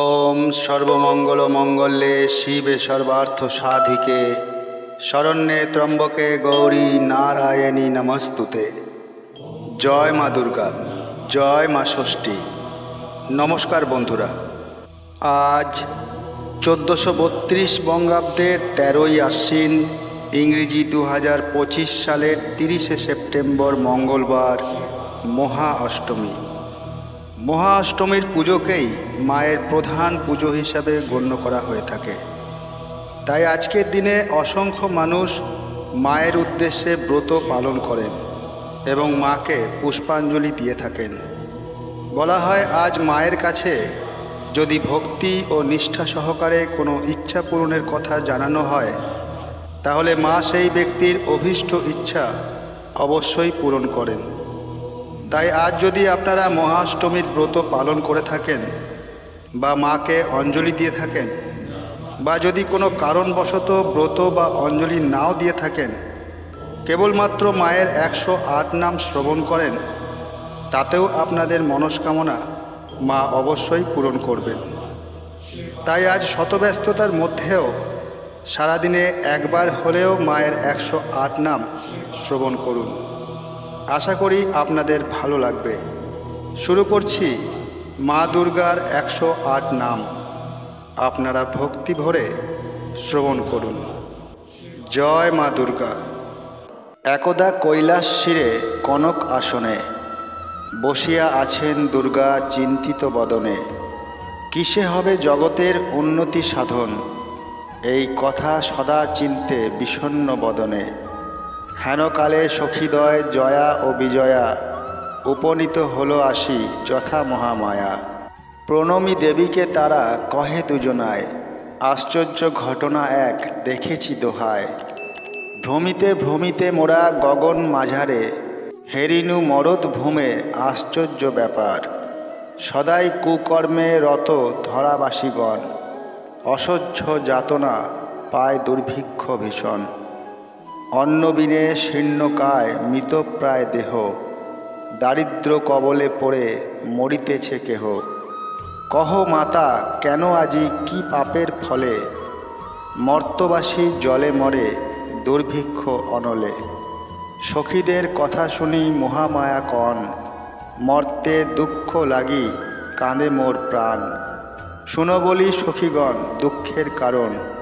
ওম সর্বমঙ্গল মঙ্গলে শিবে সর্বার্থ সাধিকে, শরণ্যে ত্রম্বকে গৌরী নারায়ণী নমস্তুতে। জয় মা দুর্গা, জয় মা ষষ্ঠী। নমস্কার বন্ধুরা, আজ চোদ্দোশো বত্রিশ বঙ্গাব্দের তেরোই আশ্বিন ইংরেজি দু হাজার পঁচিশ সালের তিরিশে সেপ্টেম্বর মঙ্গলবার মহা অষ্টমী। মহা অষ্টমীর পুজোকেই মায়ের প্রধান পুজো হিসাবে গণ্য করা হয়ে থাকে। তাই আজকের দিনে অসংখ্য মানুষ মায়ের উদ্দেশ্যে ব্রত পালন করেন এবং মাকে পুষ্পাঞ্জলি দিয়ে থাকেন। বলা হয়, আজ মায়ের কাছে যদি ভক্তি ও নিষ্ঠা সহকারে কোনো ইচ্ছা পূরণের কথা জানানো হয়, তাহলে মা সেই ব্যক্তির অভীষ্ট ইচ্ছা অবশ্যই পূরণ করেন। তাই আজ যদি আপনারা মহাষ্টমীর ব্রত পালন করে থাকেন, বা মাকে অঞ্জলি দিয়ে থাকেন, বা যদি কোনো কারণবশত ব্রত বা অঞ্জলি নাও দিয়ে থাকেন, কেবলমাত্র মায়ের একশো আট নাম শ্রবণ করেন, তাতেও আপনাদের মনস্কামনা মা অবশ্যই পূরণ করবেন। তাই আজ শতব্যস্ততার মধ্যেও সারাদিনে একবার হলেও মায়ের একশো আট নাম শ্রবণ করুন। আশা করি আপনাদের ভালো লাগবে। শুরু করছি মা দুর্গার একশো আট নাম। আপনারা ভক্তি ভরে শ্রবণ করুন। জয় মা দুর্গা। একদা কৈলাস শিরে কনক আসনে, বসিয়া আছেন দুর্গা চিন্তিত বদনে। কিসে হবে জগতের উন্নতি সাধন? এই কথা সদা চিনতে বিষণ্ণ বদনে। হেনকালে সখীদয় জয়া ও বিজয়া, উপনীত হলো আসি যথা মহামায়া। প্রণমী দেবীকে তারা কহে দুজনায়, আশ্চর্য ঘটনা এক দেখেছি দোহায়। ভ্রমিতে ভ্রমিতে মোরা গগন মাঝারে হেরিনু মরদ ভূমে আশ্চর্য ব্যাপার। সদাই কুকর্মে রত ধরাবাসীগণ, অসহ্য যাতনা পায় দুর্ভিক্ষ ভীষণ। অন্নবিনে শীর্ণকায় মৃতপ্রায় দেহ। দারিদ্র কবলে পড়ে মরিতেছে কেহ। কহ মাতা, কেন আজি কি পাপের ফলে? মর্তবাসী জলে মরে, দুর্ভিক্ষ অনলে। সখীদের কথা শুনি মহামায়া কন। মর্তে দুঃখ লাগি কাঁদে মোর প্রাণ। শুনো বলি সখীগণ দুঃখের কারণ।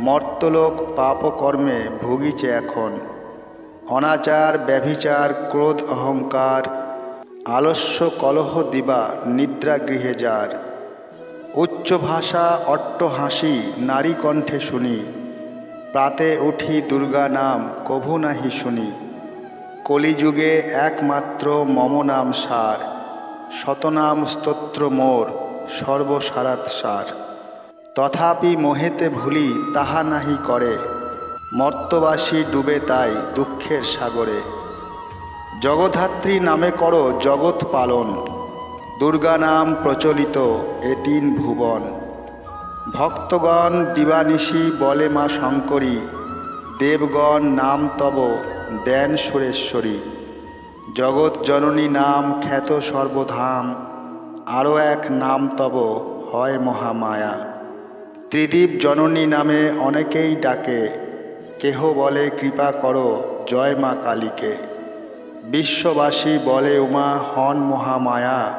মর্তলোক পাপকর্মে ভুগিছে এখন। অনাচার, ব্যভিচার, ক্রোধ, অহংকার, আলস্য, কলহ, দিবা, নিদ্রা, গৃহে যার। উচ্চ ভাষা, অট্ট হাসি, নারী কণ্ঠে শুনি। প্রাতে উঠি দুর্গা নাম, কভু নাহি শুনি। কলিযুগে একমাত্র মম নাম সার। শতনাম স্তোত্র মোর সর্বসারাত সার। তথাপি মোহেতে ভুলি তাহা নাহি করে। মর্তবাসী ডুবে তাই দুঃখের সাগরে। জগধাত্রী নামে করো জগৎ পালন। দুর্গা নাম প্রচলিত এ তিন ভুবন। ভক্তগণ দিবানিশি বলে মা শঙ্করী। দেবগণ নাম তব দেন সুরেশ্বরী। জগৎ জননী নাম খ্যাত সর্বধাম। আরও এক নাম তব হয় মহামায়া। ত্রিদীপ জননী নামে অনেকেই ডাকে। কেহ বলে, কৃপা করো, জয় মা কালীকে। বিশ্ববাসী বলে, উমা, হন মহামায়া।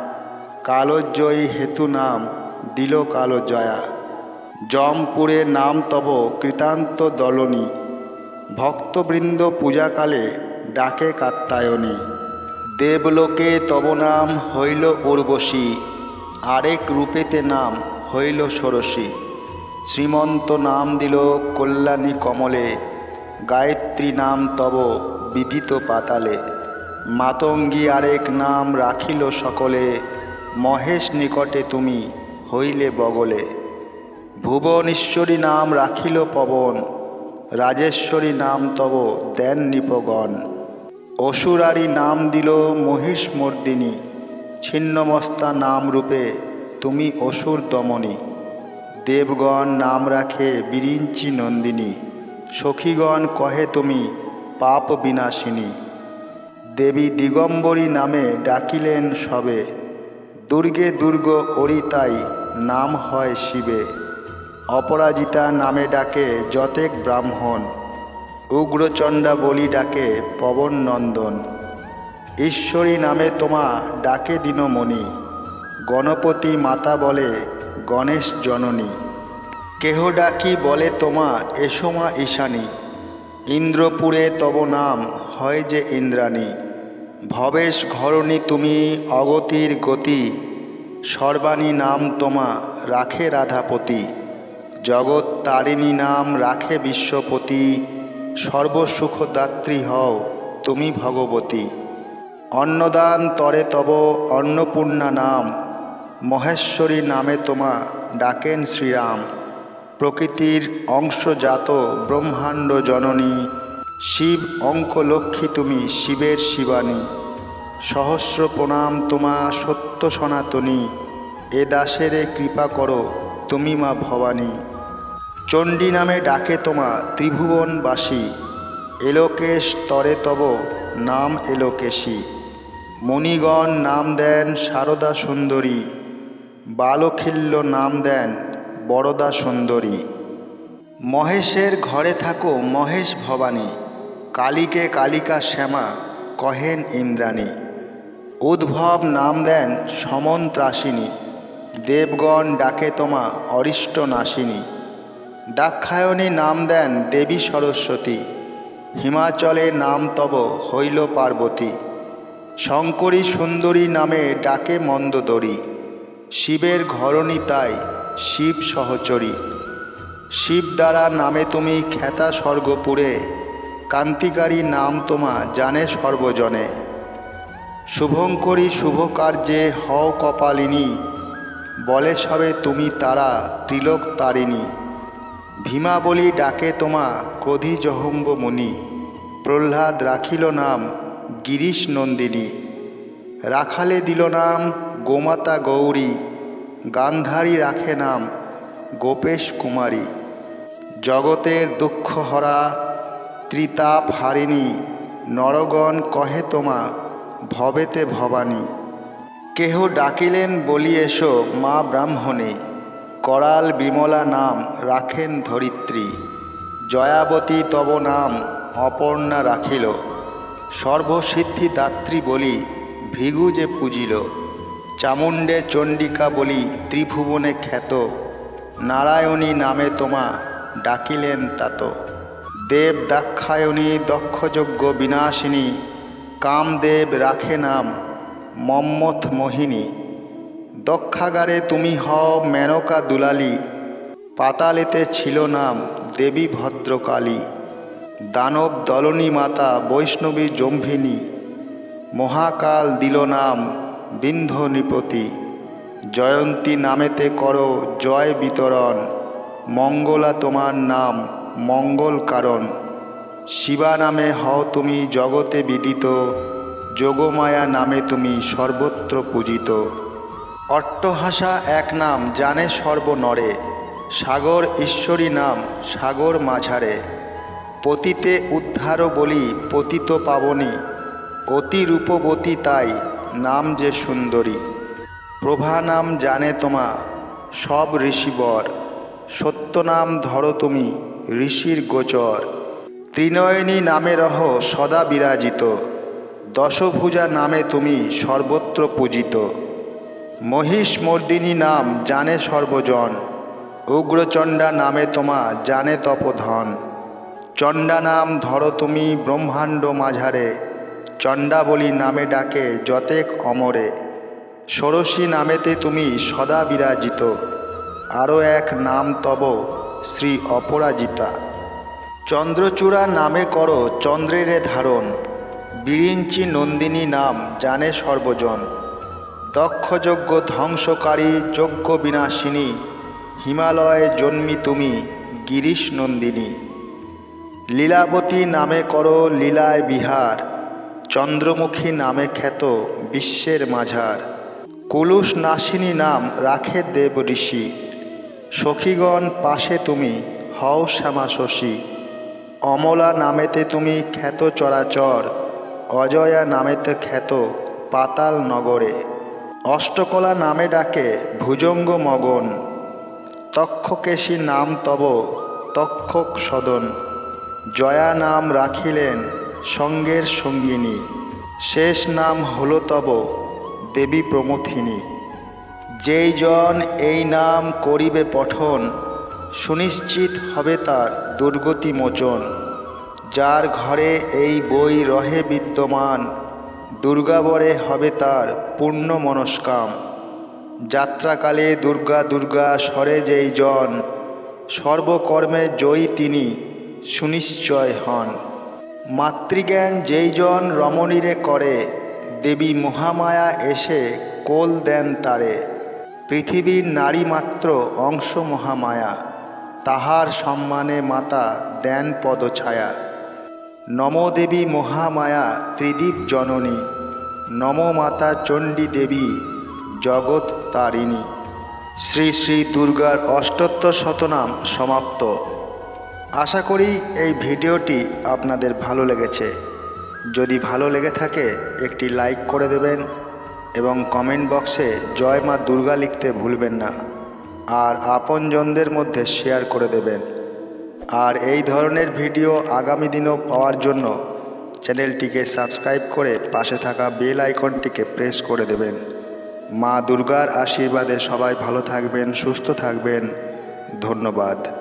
কালোজয়ী হেতু নাম, দিল কালো জয়া জমপুরে নাম তব কৃতান্ত দলনী। ভক্তবৃন্দ পূজাকালে ডাকে কাত্তায়নী দেবলোকে তব নাম হইল উর্বশী। আরেক রূপেতে নাম হইল ষোড়শী। শ্রীমন্ত নাম দিল কল্যাণী কমলে, গায়ত্রী নাম তব বিদিত পাতালে। মাতঙ্গী আরেক নাম রাখিল সকলে, মহেশ নিকটে তুমি হইলে বগলে। ভুবনেশ্বরী নাম রাখিল পবন, রাজেশ্বরী নাম তব দেন নিপগণ অসুরারি নাম দিল মহিষ মর্দিনী ছিন্নমস্তা নাম রূপে তুমি অসুর দমনী। দেবগণ নাম রাখে বিরিঞ্চি নন্দিনী। সখীগণ কহে তুমি, পাপ বিনাশিনী। দেবী দিগম্বরী নামে ডাকিলেন সবে। দুর্গে দুর্গ অরিতাই নাম হয় শিবে। অপরাজিতা নামে ডাকে যতেক ব্রাহ্মণ। উগ্রচণ্ডা বলি ডাকে পবন নন্দন। ঈশ্বরী নামে তোমা ডাকে দিনমণি। গণপতি মাতা বলে গণেশ জননী, কেহ ডাকি বলে তোমা এসমা ঈশানী। ইন্দ্রপুরে তব নাম, হয় যে ইন্দ্রাণী। ভবেশ ঘরণী তুমি অগতির গতি, সর্বাণী নাম তোমা, রাখে রাধাপতি। জগৎ তারিণী নাম রাখে বিশ্বপতি, সর্বসুখদাত্রী হও তুমি ভগবতী। অন্নদান তরে তব অন্নপূর্ণা নাম মহেশ্বরী নামে তোমা ডাকেন শ্রীরাম। প্রকৃতির অংশজাত ব্রহ্মাণ্ড জননী, শিব অঙ্কলক্ষ্মী তুমি শিবের শিবানী। সহস্র প্রণাম তোমা সত্য সনাতনী, এ দাসেরে কৃপা করো তুমি মা ভবানী। চণ্ডী নামে ডাকে তোমা ত্রিভুবনবাসী, এলোকেশ তরে তব নাম এলোকেশী। মণিগণ নাম দেন সারদা সুন্দরী বালখিল্য নাম দেন বরদা সুন্দরী। মহেশের ঘরে থাকো মহেশ ভবানী, কালীকে কালিকা শ্যামা, কহেন ইন্দ্রাণী। উদ্ভব নাম দেন সমন্ত্রাসিনী দেবগণ ডাকে তোমা অরিষ্ট নাশিনী দাক্ষায়ণী নাম দেন দেবী সরস্বতী, হিমাচলে নাম তব হইল পার্বতী। শঙ্করী সুন্দরী নামে ডাকে মন্দদরী। শিবের ঘরণী তাই, শিব সহচরী। শিব দ্বারা নামে তুমি খ্যাতা স্বর্গপুরে কান্তিকারী নাম তোমা জানে সর্বজনে। শুভঙ্করী শুভ কার্যে হও কপালিনী, বলে সবে তুমি তারা ত্রিলোক তারিণী। ভীমা বলি ডাকে তোমা ক্রোধি জহম্ব মুনি, প্রহ্লাদ রাখিল নাম গিরিশ নন্দিনী। রাখালে দিল নাম গোমাতা গৌরী, গান্ধারী রাখে নাম গোপেশ কুমারী। জগতের দুঃখ হরা ত্রিতাপ হারিণী, নরগণ কহে তোমা, ভবেতে ভবানী। কেহ ডাকিলেন বলি এসো, মা ব্রাহ্মণী, করাল বিমলা নাম রাখেন ধরিত্রী। জয়াবতী তব নাম অপর্ণা রাখিল। সর্বসিদ্ধি দাত্রী বলি, ভৃগু যে পূজিল। চামুণ্ডে চণ্ডিকা বলি ত্রিভুবনে খ্যাত, নারায়ণী নামে তোমা ডাকিলেন তাত। দেব দাক্ষায়ণী দক্ষযজ্ঞ বিনাশিনী, কামদেব রাখে নাম মম্মথ মোহিনী। দক্ষাগারে তুমি হও মেনকা দুলালী, পাতালেতে ছিল নাম দেবী ভদ্রকালী। দানব দলনী মাতা বৈষ্ণবী জম্ভিনী, মহাকাল দিল নাম বিন্ধ নৃপতি জয়ন্তী নামেতে করো জয় বিতরণ, মঙ্গলা তোমার নাম, মঙ্গল কারণ। শিবা নামে হও তুমি জগতে বিদিত, যোগমায়া নামে তুমি সর্বত্র পূজিত। অট্টহাসা এক নাম জানে সর্বনরে, সাগর ঈশ্বরী নাম সাগর মাঝারে। পতিতে উদ্ধার বলি পতিত পাবনী অতি রূপবতী তাই, নাম যে সুন্দরী। প্রভা নাম জানে তোমা, সব ঋষিবর। সত্য নাম ধরো তুমি, ঋষির গোচর। ত্রিনয়নী নামে রহ সদা বিরাজিত। দশভুজা নামে তুমি সর্বত্র পূজিত। মহিষ মর্দিনী নাম জানে সর্বজন। উগ্রচণ্ডা নামে তোমা জানে তপধন। চণ্ডা নাম ধরো তুমি ব্রহ্মাণ্ড মাঝারে। চণ্ডাবলী নামে ডাকে যতেক অমরে। ষোড়শী নামেতে তুমি সদা বিরাজিত। আরও এক নাম তব শ্রী অপরাজিতা। চন্দ্রচূড়া নামে করো চন্দ্রেরে ধারণ। বিরিঞ্চি নন্দিনী নাম জানে সর্বজন। দক্ষযজ্ঞ ধ্বংসকারী, যজ্ঞ বিনাশিনী, হিমালয়ে জন্মি তুমি গিরিশ নন্দিনী। লীলাবতী নামে করো লীলায় বিহার। চন্দ্রমুখী নামে খ্যাত বিশ্বের মাঝার। কুলুষ নাসিনী নাম রাখে দেব ঋষি। সখীগণ পাশে তুমি, হও শ্যামা শশী। অমলা নামেতে তুমি খ্যাত চরাচর, অজয়া নামেতে খ্যাত পাতাল নগরে। অষ্টকলা নামে ডাকে ভুজঙ্গ মগন। তক্ষকেশী নাম তব তক্ষক সদন। জয়া নাম রাখিলেন সঙ্গের সঙ্গিনী। শেষ নাম হল তব দেবী প্রমথিনী। যেই জন এই নাম করিবে পঠন, সুনিশ্চিত হবে তার দুর্গতি মোচন। যার ঘরে এই বই রহে বিদ্যমান, দুর্গাবরে হবে তার পূর্ণ মনস্কাম। যাত্রাকালে দুর্গা দুর্গা স্বরে যেই জন, সর্বকর্মে জয়ী তিনি, সুনিশ্চয় হন। মাতৃজ্ঞান যেই জন রমণীরে করে, দেবী মহামায়া এসে কোল দেন তারে। পৃথিবীর নারী মাত্র অংশ মহামায়া, তাহার সম্মানে মাতা দেন পদছায়া। নম দেবী মহামায়া, ত্রিদীপ জননী। নম মাতা চণ্ডী দেবী, জগৎ তারিণী। শ্রী শ্রী দুর্গার অষ্টোত্তর শতনাম সমাপ্ত। আশা করি এই ভিডিওটি আপনাদের ভালো লেগেছে। যদি ভালো লেগে থাকে, একটি লাইক করে দেবেন এবং কমেন্ট বক্সে জয় মা দুর্গা লিখতে ভুলবেন না, আর আপনজনদের মধ্যে শেয়ার করে দেবেন। আর এই ধরনের ভিডিও আগামী দিনেও পাওয়ার জন্য চ্যানেলটিকে সাবস্ক্রাইব করে পাশে থাকা বেল আইকনটিকে প্রেস করে দেবেন। মা দুর্গার আশীর্বাদে সবাই ভালো থাকবেন, সুস্থ থাকবেন। ধন্যবাদ।